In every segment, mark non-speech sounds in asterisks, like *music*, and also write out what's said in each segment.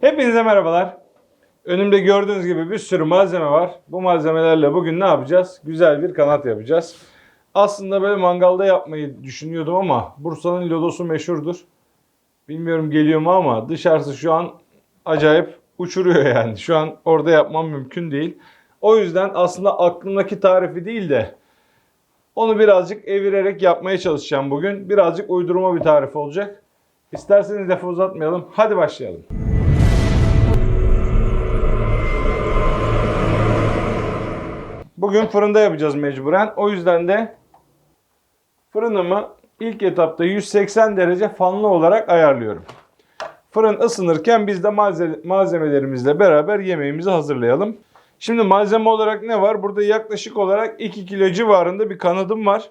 Hepinize merhabalar. Önümde gördüğünüz gibi bir sürü malzeme var. Bu malzemelerle bugün ne yapacağız? Güzel bir kanat yapacağız. Aslında böyle mangalda yapmayı düşünüyordum ama Bursa'nın lodosu meşhurdur. Bilmiyorum geliyor mu ama dışarısı şu an acayip uçuruyor yani. Şu an orada yapmam mümkün değil. O yüzden aslında aklımdaki tarifi değil de onu birazcık evirerek yapmaya çalışacağım bugün. Birazcık uydurma bir tarif olacak. İsterseniz lafı uzatmayalım. Hadi başlayalım. Bugün fırında yapacağız mecburen. O yüzden de fırınımı ilk etapta 180 derece fanlı olarak ayarlıyorum. Fırın ısınırken biz de malze- malzemelerimizle beraber yemeğimizi hazırlayalım. Şimdi malzeme olarak ne var? Burada yaklaşık olarak 2 kilo civarında bir kanadım var.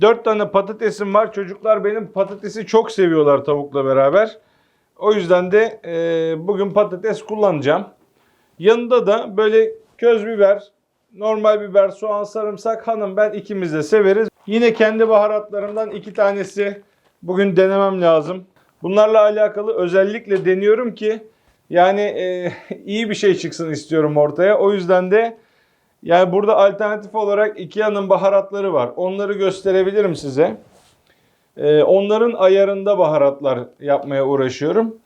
4 tane patatesim var. Çocuklar benim patatesi çok seviyorlar tavukla beraber. O yüzden de e, bugün patates kullanacağım. Yanında da böyle köz biber, normal biber, soğan, sarımsak hanım ben ikimiz de severiz. Yine kendi baharatlarımdan iki tanesi bugün denemem lazım. Bunlarla alakalı özellikle deniyorum ki yani e, *laughs* iyi bir şey çıksın istiyorum ortaya. O yüzden de yani burada alternatif olarak Ikea'nın baharatları var. Onları gösterebilirim size. E, onların ayarında baharatlar yapmaya uğraşıyorum.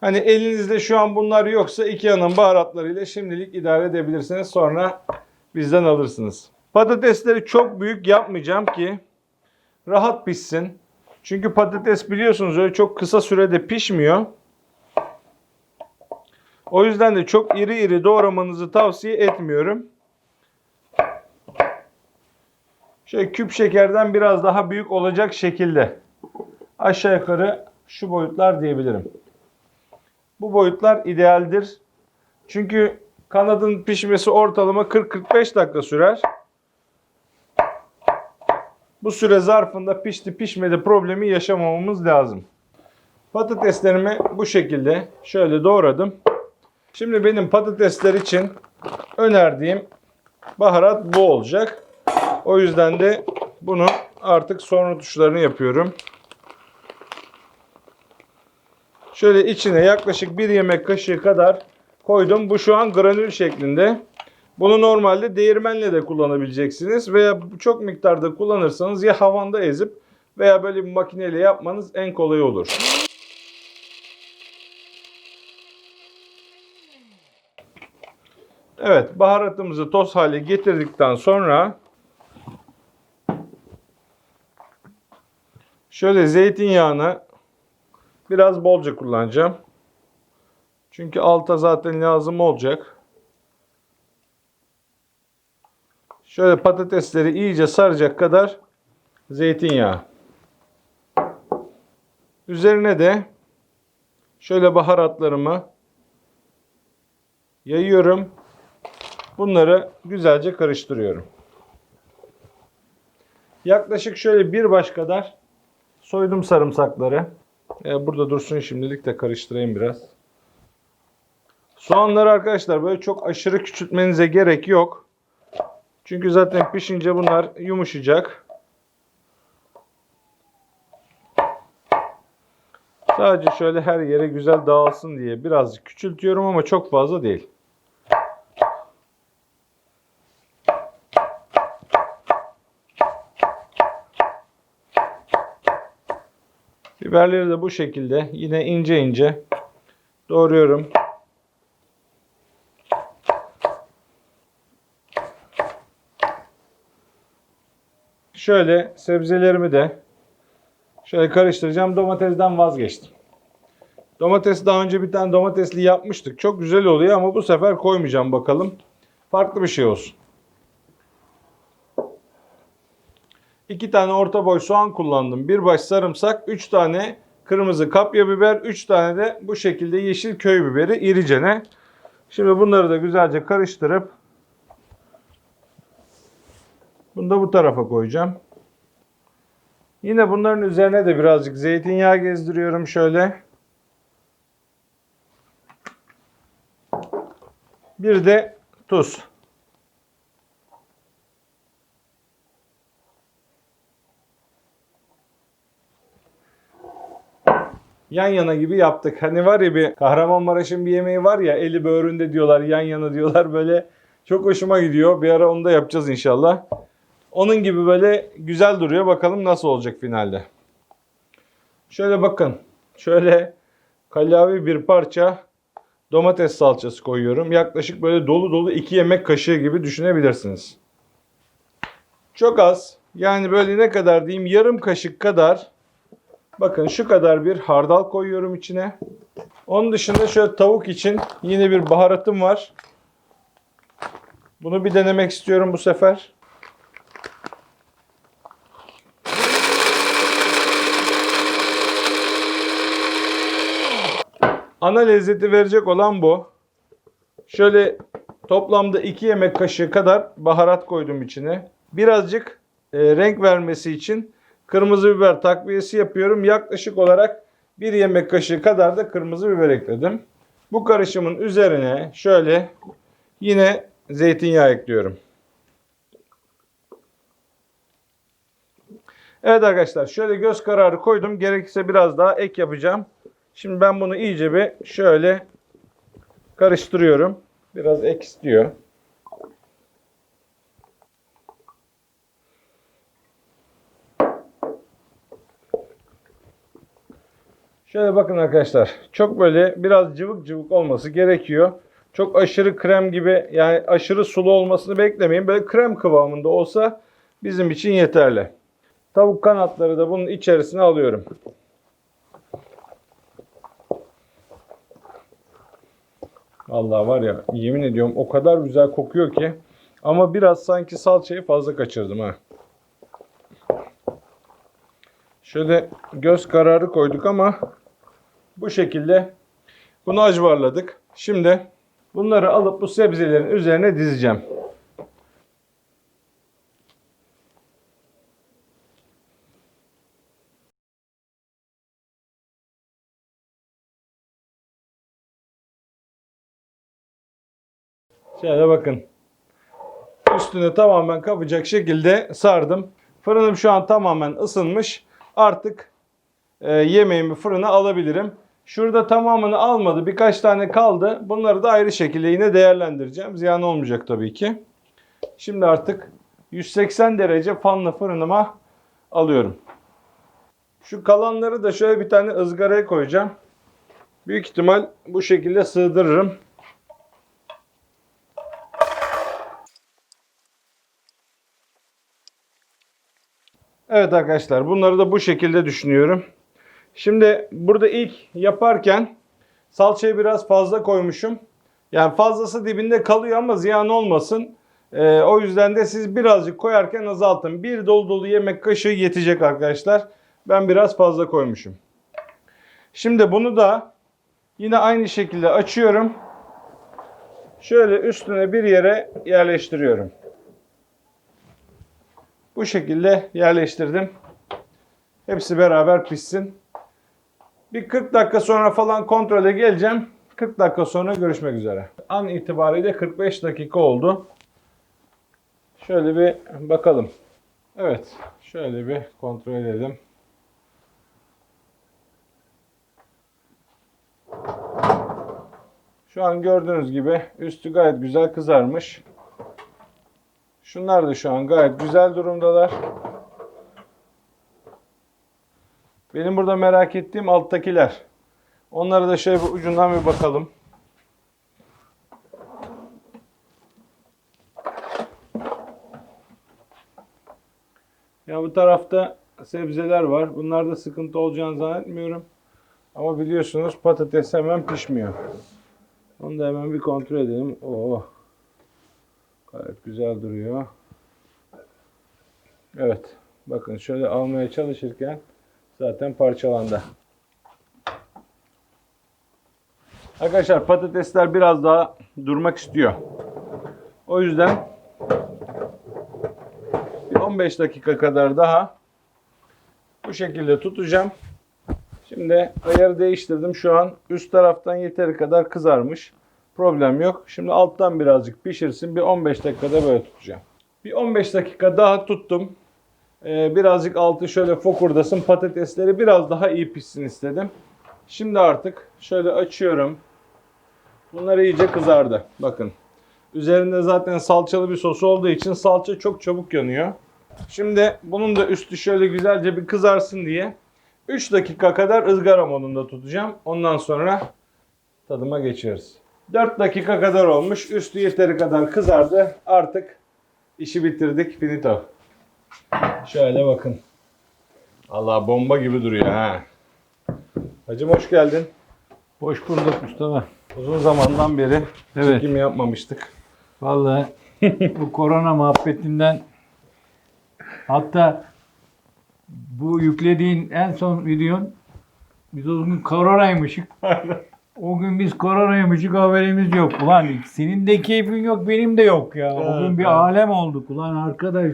Hani elinizde şu an bunlar yoksa Ikea'nın baharatlarıyla şimdilik idare edebilirsiniz. Sonra bizden alırsınız. Patatesleri çok büyük yapmayacağım ki rahat pişsin. Çünkü patates biliyorsunuz öyle çok kısa sürede pişmiyor. O yüzden de çok iri iri doğramanızı tavsiye etmiyorum. Şöyle küp şekerden biraz daha büyük olacak şekilde. Aşağı yukarı şu boyutlar diyebilirim. Bu boyutlar idealdir. Çünkü kanadın pişmesi ortalama 40-45 dakika sürer. Bu süre zarfında pişti pişmedi problemi yaşamamamız lazım. Patateslerimi bu şekilde şöyle doğradım. Şimdi benim patatesler için önerdiğim baharat bu olacak. O yüzden de bunu artık sonra tuşlarını yapıyorum. Şöyle içine yaklaşık bir yemek kaşığı kadar koydum. Bu şu an granül şeklinde. Bunu normalde değirmenle de kullanabileceksiniz veya çok miktarda kullanırsanız ya havanda ezip veya böyle bir makineyle yapmanız en kolay olur. Evet, baharatımızı toz hale getirdikten sonra şöyle zeytinyağını biraz bolca kullanacağım. Çünkü alta zaten lazım olacak. Şöyle patatesleri iyice saracak kadar zeytinyağı. Üzerine de şöyle baharatlarımı yayıyorum. Bunları güzelce karıştırıyorum. Yaklaşık şöyle bir baş kadar soydum sarımsakları. Ee, burada dursun şimdilik de karıştırayım biraz. Soğanları arkadaşlar böyle çok aşırı küçültmenize gerek yok. Çünkü zaten pişince bunlar yumuşayacak. Sadece şöyle her yere güzel dağılsın diye birazcık küçültüyorum ama çok fazla değil. Biberleri de bu şekilde yine ince ince doğruyorum. Şöyle sebzelerimi de şöyle karıştıracağım. Domatesden vazgeçtim. Domates daha önce bir tane domatesli yapmıştık. Çok güzel oluyor ama bu sefer koymayacağım bakalım. Farklı bir şey olsun. İki tane orta boy soğan kullandım. Bir baş sarımsak, üç tane kırmızı kapya biber, üç tane de bu şekilde yeşil köy biberi iricene. Şimdi bunları da güzelce karıştırıp bunu da bu tarafa koyacağım. Yine bunların üzerine de birazcık zeytinyağı gezdiriyorum şöyle. Bir de tuz. yan yana gibi yaptık. Hani var ya bir Kahramanmaraş'ın bir yemeği var ya eli böğründe diyorlar yan yana diyorlar böyle çok hoşuma gidiyor. Bir ara onu da yapacağız inşallah. Onun gibi böyle güzel duruyor. Bakalım nasıl olacak finalde. Şöyle bakın. Şöyle kallavi bir parça domates salçası koyuyorum. Yaklaşık böyle dolu dolu 2 yemek kaşığı gibi düşünebilirsiniz. Çok az. Yani böyle ne kadar diyeyim yarım kaşık kadar bakın şu kadar bir hardal koyuyorum içine. Onun dışında şöyle tavuk için yine bir baharatım var. Bunu bir denemek istiyorum bu sefer. Ana lezzeti verecek olan bu. Şöyle toplamda 2 yemek kaşığı kadar baharat koydum içine. Birazcık e, renk vermesi için kırmızı biber takviyesi yapıyorum. Yaklaşık olarak 1 yemek kaşığı kadar da kırmızı biber ekledim. Bu karışımın üzerine şöyle yine zeytinyağı ekliyorum. Evet arkadaşlar şöyle göz kararı koydum. Gerekirse biraz daha ek yapacağım. Şimdi ben bunu iyice bir şöyle karıştırıyorum. Biraz ek istiyor. Şöyle bakın arkadaşlar. Çok böyle biraz cıvık cıvık olması gerekiyor. Çok aşırı krem gibi yani aşırı sulu olmasını beklemeyin. Böyle krem kıvamında olsa bizim için yeterli. Tavuk kanatları da bunun içerisine alıyorum. Allah var ya yemin ediyorum o kadar güzel kokuyor ki. Ama biraz sanki salçayı fazla kaçırdım ha. Şöyle göz kararı koyduk ama bu şekilde bunu acıvarladık. Şimdi bunları alıp bu sebzelerin üzerine dizeceğim. Şöyle bakın. Üstüne tamamen kapacak şekilde sardım. Fırınım şu an tamamen ısınmış. Artık e, yemeğimi fırına alabilirim. Şurada tamamını almadı. Birkaç tane kaldı. Bunları da ayrı şekilde yine değerlendireceğim. Ziyan olmayacak tabii ki. Şimdi artık 180 derece fanlı fırınıma alıyorum. Şu kalanları da şöyle bir tane ızgaraya koyacağım. Büyük ihtimal bu şekilde sığdırırım. Evet arkadaşlar bunları da bu şekilde düşünüyorum. Şimdi burada ilk yaparken salçayı biraz fazla koymuşum. Yani fazlası dibinde kalıyor ama ziyan olmasın. Ee, o yüzden de siz birazcık koyarken azaltın. Bir dolu dolu yemek kaşığı yetecek arkadaşlar. Ben biraz fazla koymuşum. Şimdi bunu da yine aynı şekilde açıyorum. Şöyle üstüne bir yere yerleştiriyorum. Bu şekilde yerleştirdim. Hepsi beraber pişsin. Bir 40 dakika sonra falan kontrole geleceğim. 40 dakika sonra görüşmek üzere. An itibariyle 45 dakika oldu. Şöyle bir bakalım. Evet. Şöyle bir kontrol edelim. Şu an gördüğünüz gibi üstü gayet güzel kızarmış. Şunlar da şu an gayet güzel durumdalar. Benim burada merak ettiğim alttakiler. Onlara da şöyle bir ucundan bir bakalım. Ya bu tarafta sebzeler var. Bunlarda sıkıntı olacağını zannetmiyorum. Ama biliyorsunuz patates hemen pişmiyor. Onu da hemen bir kontrol edelim. Oo. Güzel duruyor. Evet. Bakın şöyle almaya çalışırken zaten parçalandı. Arkadaşlar patatesler biraz daha durmak istiyor. O yüzden bir 15 dakika kadar daha bu şekilde tutacağım. Şimdi ayarı değiştirdim. Şu an üst taraftan yeteri kadar kızarmış. Problem yok. Şimdi alttan birazcık pişirsin. Bir 15 dakikada böyle tutacağım. Bir 15 dakika daha tuttum. Ee, birazcık altı şöyle fokurdasın. Patatesleri biraz daha iyi pişsin istedim. Şimdi artık şöyle açıyorum. Bunlar iyice kızardı. Bakın. Üzerinde zaten salçalı bir sos olduğu için salça çok çabuk yanıyor. Şimdi bunun da üstü şöyle güzelce bir kızarsın diye 3 dakika kadar ızgara modunda tutacağım. Ondan sonra tadıma geçeriz. 4 dakika kadar olmuş. Üstü yeteri kadar kızardı. Artık işi bitirdik. Finito. Şöyle bakın. Allah bomba gibi duruyor ha. Hacım hoş geldin. Hoş bulduk Mustafa. Uzun zamandan beri Evet. çekim yapmamıştık. Vallahi *laughs* bu korona muhabbetinden hatta bu yüklediğin en son videon biz o gün koronaymışık. O gün biz koronaymışık haberimiz yok. Ulan senin de keyfin yok benim de yok ya. O gün bir Evet. alem olduk ulan arkadaş.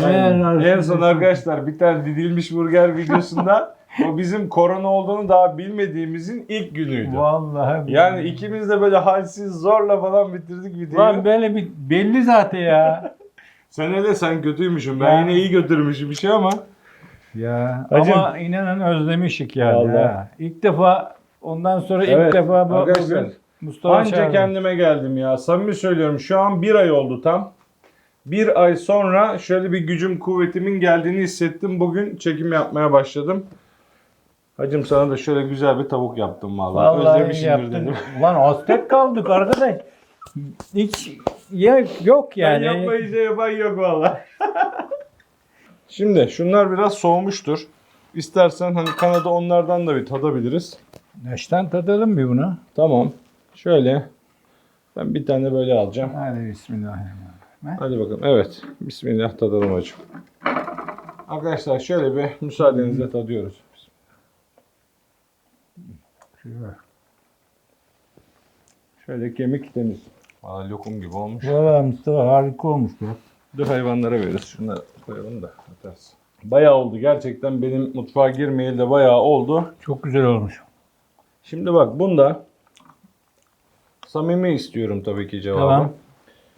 Meğer En son arkadaşlar bir tane didilmiş burger videosunda *laughs* o bizim korona olduğunu daha bilmediğimizin ilk günüydü. Vallahi. Yani ikimiz de böyle halsiz zorla falan bitirdik videoyu. Ulan böyle bir belli zaten ya. *laughs* Sen hele sen kötüymüşsün. Ben Ya. yine iyi götürmüşüm bir şey ama. Ya Hacım. ama inanın özlemişik yani. Vallahi. ha. İlk defa ondan sonra ilk Evet, defa bu, arkadaşlar, bugün Mustafa Anca çağırdı. kendime geldim ya. Samimi söylüyorum şu an bir ay oldu tam. Bir ay sonra şöyle bir gücüm kuvvetimin geldiğini hissettim. Bugün çekim yapmaya başladım. Hacım sana da şöyle güzel bir tavuk yaptım vallahi. Vallahi Özlemişimdir yaptın. dedim. Ulan hasret kaldık arkadaş. Hiç ya, yok Yani. yani. Yapmayınca yapan yok valla. Şimdi şunlar biraz soğumuştur. İstersen hani Kanada onlardan da bir tadabiliriz. Neşten tadalım bir bunu. Tamam. Şöyle. Ben bir tane böyle alacağım. Hadi bismillahirrahmanirrahim. Hadi bakalım. Evet. Bismillah tadalım hacım. Arkadaşlar şöyle bir müsaadenizle tadıyoruz. Güzel. Şöyle kemik temiz. Aa, lokum gibi olmuş. Valla Mustafa harika olmuş ya. Dur hayvanlara veririz. Şunları koyalım da atarsın. Bayağı oldu. Gerçekten benim mutfağa girmeyeli de bayağı oldu. Çok güzel olmuş. Şimdi bak bunda samimi istiyorum tabii ki cevabı. Tamam.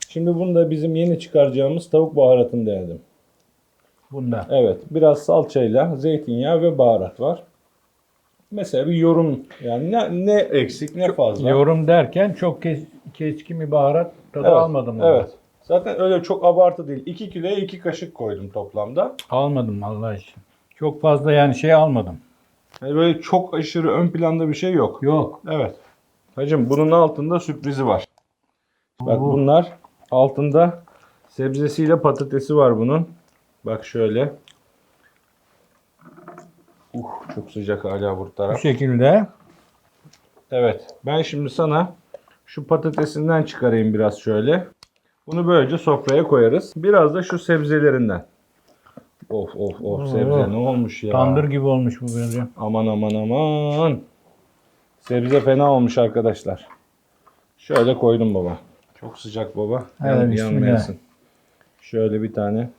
Şimdi bunda bizim yeni çıkaracağımız tavuk baharatını denedim. Bunda. Evet, biraz salçayla zeytinyağı ve baharat var. Mesela bir yorum yani ne, ne eksik ne fazla. Yorum derken çok kes, keskin bir baharat tadı evet, almadım. bunda. Evet. Zaten öyle çok abartı değil. 2 kiloya 2 kaşık koydum toplamda. Almadım Allah için. Çok fazla yani şey almadım. Yani böyle çok aşırı ön planda bir şey yok. Yok. Evet. Hacım bunun altında sürprizi var. Bak Oo. bunlar altında sebzesiyle patatesi var bunun. Bak şöyle. Uh çok sıcak hala bu Bu taraf. şekilde. Evet. Ben şimdi sana şu patatesinden çıkarayım biraz şöyle. Bunu böylece sofraya koyarız. Biraz da şu sebzelerinden. Of of of sebze ne olmuş ya. Tandır gibi olmuş bu bence. Aman aman aman. Sebze fena olmuş arkadaşlar. Şöyle koydum baba. Çok sıcak baba. Evet, yanmayasın. Şöyle bir tane.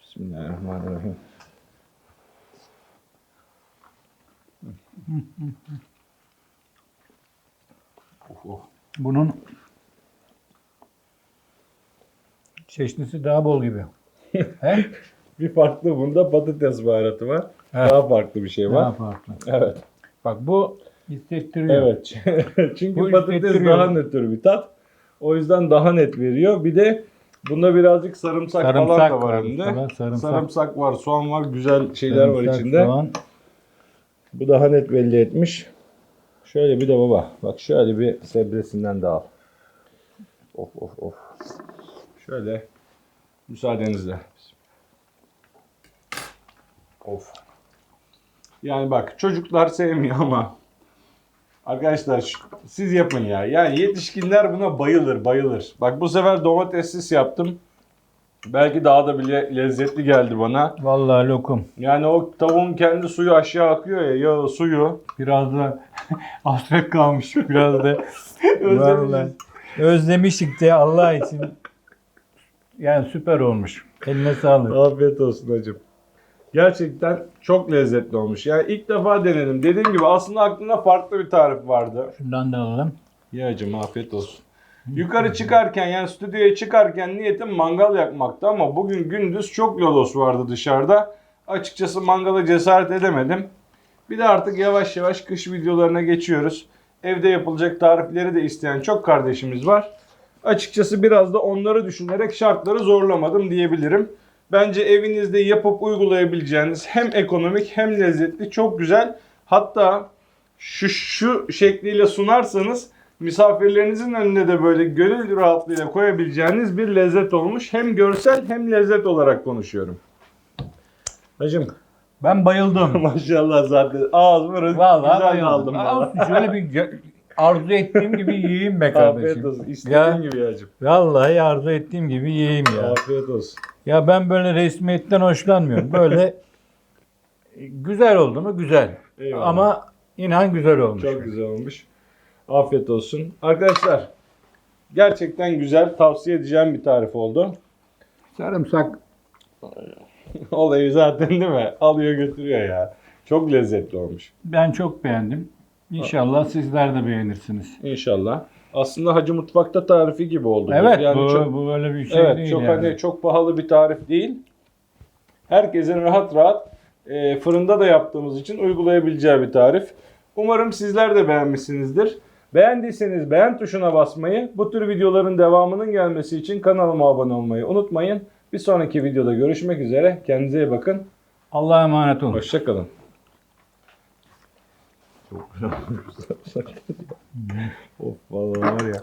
Bismillahirrahmanirrahim. Of, of. Bunun çeşnisi daha bol gibi. He? *laughs* Bir farklı bunda patates baharatı var. Evet. Daha farklı bir şey var. Daha farklı. Evet. Bak bu hissettiriyor. Evet. *laughs* Çünkü Bu patates daha nötr bir tat. O yüzden daha net veriyor. Bir de bunda birazcık sarımsak, falan Sarımsak da var var. Mustafa, sarımsak. Sarımsak var, soğan var, güzel şeyler var Sarımsak, içinde. soğan. Bu daha net belli etmiş. Şöyle bir de baba. Bak şöyle bir sebzesinden de al. Of of of. Şöyle müsaadenizle. Of. Yani bak çocuklar sevmiyor ama arkadaşlar siz yapın ya. Yani yetişkinler buna bayılır bayılır. Bak bu sefer domatessiz yaptım. Belki daha da bile lezzetli geldi bana. Vallahi lokum. Yani o tavuğun kendi suyu aşağı akıyor ya yağı suyu. Biraz da *laughs* hasret kalmış. Biraz da. *laughs* Vallahi. özlemiştik de Allah için. Yani süper olmuş. Eline sağlık. Afiyet olsun hacım. Gerçekten çok lezzetli olmuş. Yani ilk defa denedim. Dediğim gibi aslında aklımda farklı bir tarif vardı. Şundan da alalım. Ya hacım afiyet olsun. Yukarı çıkarken yani stüdyoya çıkarken niyetim mangal yakmaktı ama bugün gündüz çok lodos vardı dışarıda. Açıkçası mangala cesaret edemedim. Bir de artık yavaş yavaş kış videolarına geçiyoruz. Evde yapılacak tarifleri de isteyen çok kardeşimiz var. Açıkçası biraz da onları düşünerek şartları zorlamadım diyebilirim. Bence evinizde yapıp uygulayabileceğiniz hem ekonomik hem lezzetli çok güzel. Hatta şu, şu şekliyle sunarsanız misafirlerinizin önüne de böyle gönül rahatlığıyla koyabileceğiniz bir lezzet olmuş. Hem görsel hem lezzet olarak konuşuyorum. Hacım Ben bayıldım. *laughs* maşallah zaten ağız burası Vallahi güzel bayıldım. aldım. Olsun, Şöyle bir arzu ettiğim gibi yiyeyim be Afiyet kardeşim. olsun. İstediğin Ya. gibi hacım. Vallahi arzu ettiğim gibi yiyeyim ya. Afiyet olsun. Ya ben böyle resmiyetten hoşlanmıyorum. Böyle *laughs* güzel oldu mu güzel. Eyvallah. Ama inan güzel olmuş. Çok güzel olmuş. Afiyet olsun. Arkadaşlar gerçekten güzel tavsiye edeceğim bir tarif oldu. Sarımsak *laughs* Olayı zaten değil mi? Alıyor götürüyor ya. Çok lezzetli olmuş. ben çok beğendim. İnşallah sizler de beğenirsiniz. İnşallah. Aslında Hacı Mutfak'ta tarifi gibi oldu. Evet Yani bu, çok, bu böyle bir şey evet, değil çok yani. hani çok pahalı bir tarif değil. Herkesin rahat rahat e, fırında da yaptığımız için uygulayabileceği bir tarif. Umarım sizler de beğenmişsinizdir. Beğendiyseniz beğen tuşuna basmayı, bu tür videoların devamının gelmesi için kanalıma abone olmayı unutmayın. Bir sonraki videoda görüşmek üzere. Kendinize iyi bakın. Allah'a emanet olun. Hoşçakalın. *laughs* of vallahi var ya.